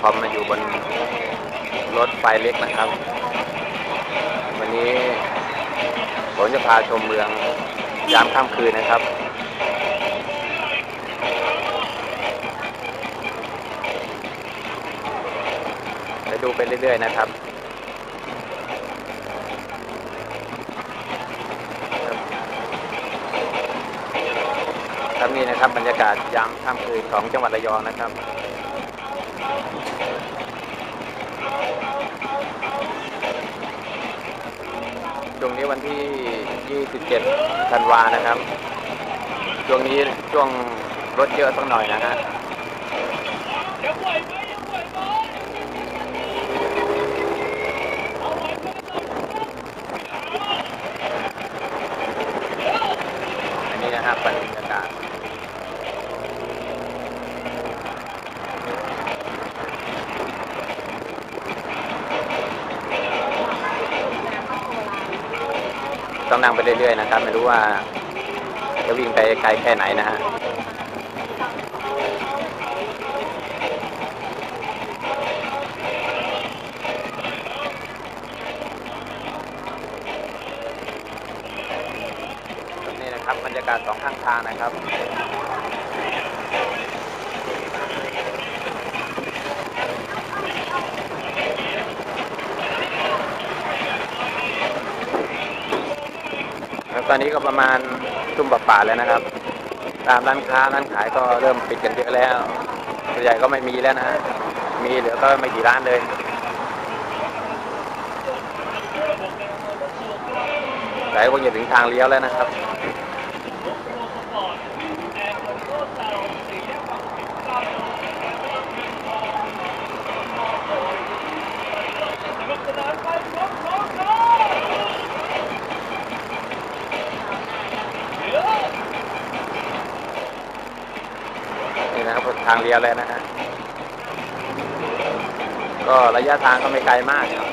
.com มาอยู่บนรถไฟเล็กนะครับ วันนี้ผมจะพาชมเมืองยามค่ำคืนนะครับไปดูไปเรื่อยๆนะครับครับนี่นะครับบรรยากาศยามค่ำคืนของจังหวัดระยองนะครับ ช่วงนี้วันที่ 27 ธันวานะครับ ช่วงนี้ช่วงรถเยอะสักหน่อยนะฮะ อันนี้นะครับบรรยากาศ ต้องนั่งไปเรื่อยๆนะครับ ไม่รู้ว่าจะวิ่งไปไกลแค่ไหนนะฮะนี่นะครับบรรยากาศสองข้างทางนะครับ แล้วต อนนี้ก็ประมาณทุ่มป่าแล้วนะครับ ตามร้านค้าร้านขายก็เริ่มปิดกันเยอะแล้วส่วนใหญ่ก็ไม่มีแล้วนะมีเหลือก็ไม่กี่ร้านเลยไหลคงจะถึงทางเลี้ยวแล้วนะครับ นี่นะครับทางเลี้ยวแล้วนะฮะ ก็ระยะทางก็ไม่ไกลมากครับ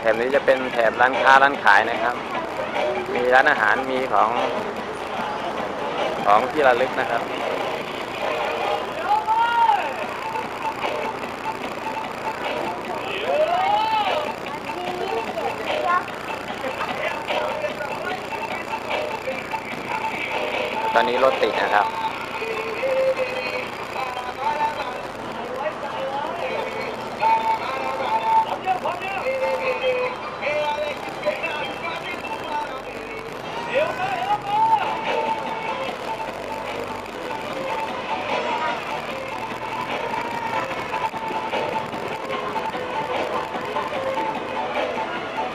แถบนี้จะเป็นแถบร้านค้าร้านขายนะครับ มีร้านอาหารมีของของที่ระลึกนะครับ ตอนนี้รถติดนะครับ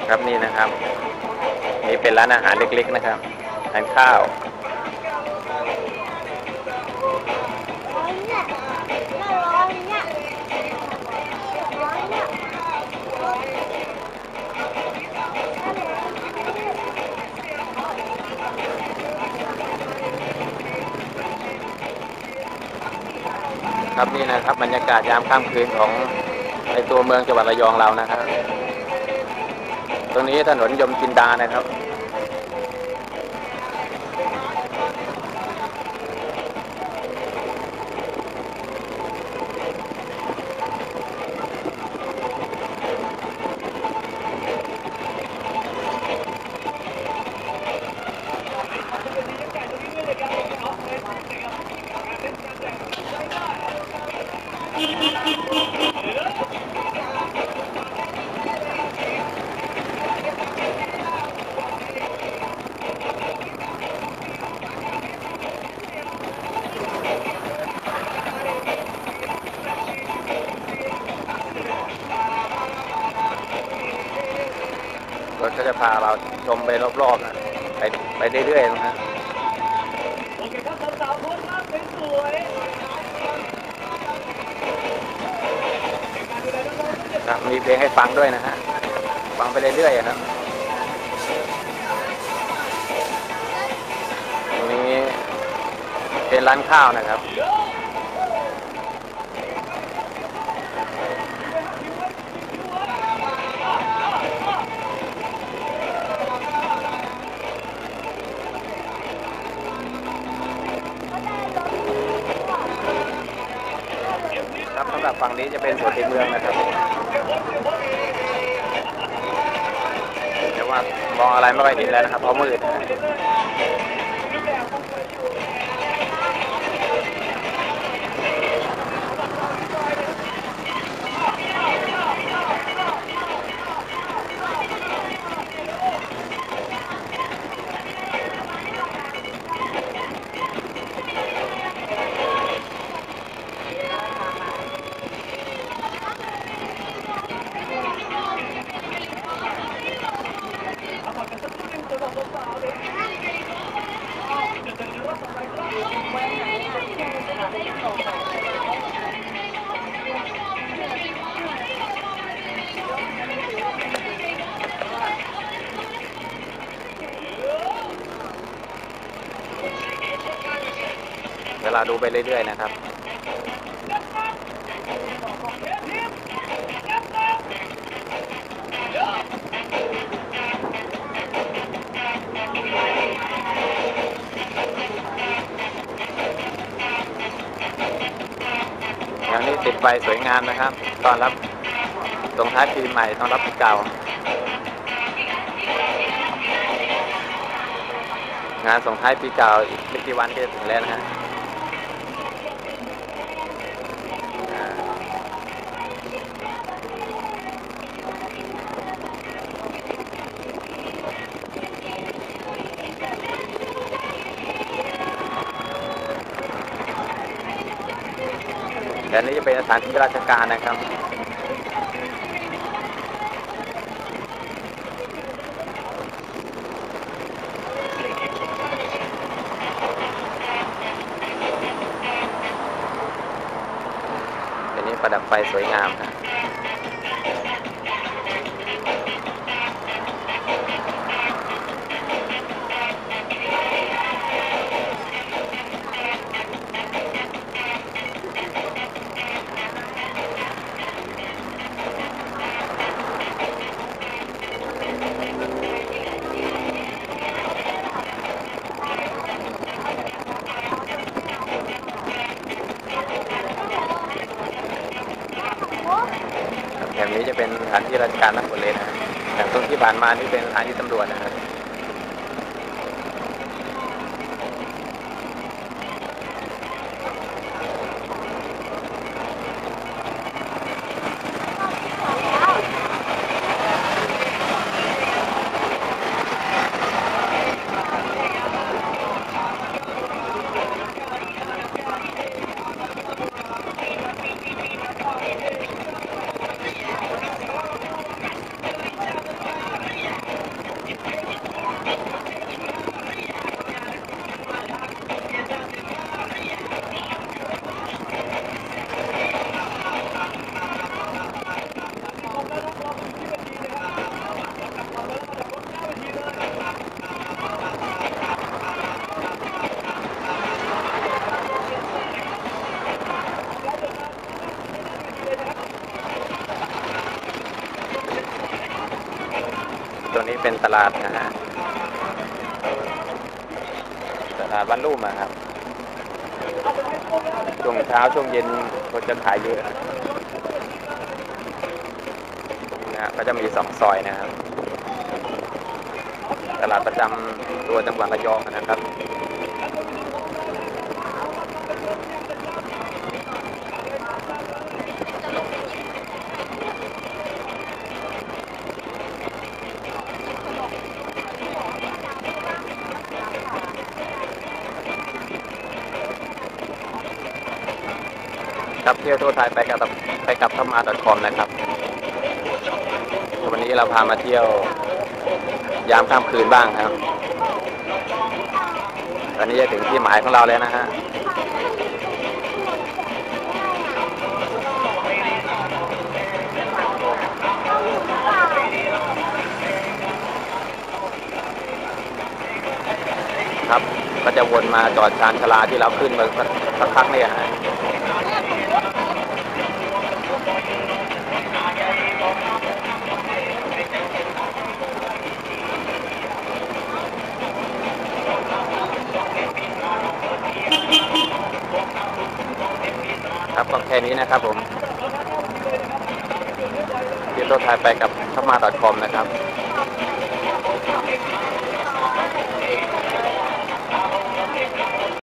ครับนี่นะครับ นี่เป็นร้านอาหารเล็กๆนะครับทานข้าว ครับนี่นะครับบรรยากาศยามค่ำคืนของในตัวเมืองจังหวัดระยองเรานะครับ ตรงนี้ถนนยมจินดานะครับาเราชมไปรอบๆนะไปไปเรื่อยๆนะฮะโอเคครับสาวๆโพสภาพสวยครับมีเพลงให้ฟังด้วยนะฮะ ฟังไปเรื่อยๆครับตรงนี้เป็นร้านข้าวนะครับ ฝั่งนี้จะเป็นสวนติเมืองนะครับแต่ว่ามองอะไรไม่ค่อยเห็นแล้วนะครับเพราะมืด ดูไปเรื่อยๆนะครับอย่างนี้ติดไฟสวยงามนะครับตอนรับส่งท้ายปีใหม่ต้อนรับปีเก่างานส่งท้ายปีเก่าอีกไม่กี่วันก็จะถึงแล้วนะฮะ นนี้จะเป็นสถานที่ราชการนะครับอันนี้ประดับไฟสวยงามนะ แถบนี้จะเป็นสถานที่ราชการทั้งหมดเลยนะอย่างตรงที่ผ่านมานี่เป็นสถานีตำรวจนะครับ ตัวนี้เป็นตลาดนะฮะ ตลาดวันรุ่มอะครับ ช่วงเช้าช่วงเย็นคนจะขายเยอะนะฮะก็จะมีสองซอยนะครับ ตลาดประจำตัวจังหวัดระยองนะครับ ครับเที่ยวทั่วไทยไปกับไปกับธรรมา .com นะครับ วันนี้เราพามาเที่ยวยามค่ำคืนบ้างครับตอนนี้จะถึงที่หมายของเราแล้วนะฮะครับ ก็จะวนมาจอดชานชลาที่เราขึ้นมาสักสักพักนี่ฮะ ก็แค่นี้นะครับผมที่รถไทยไปกับขมา닷คอมนะครับ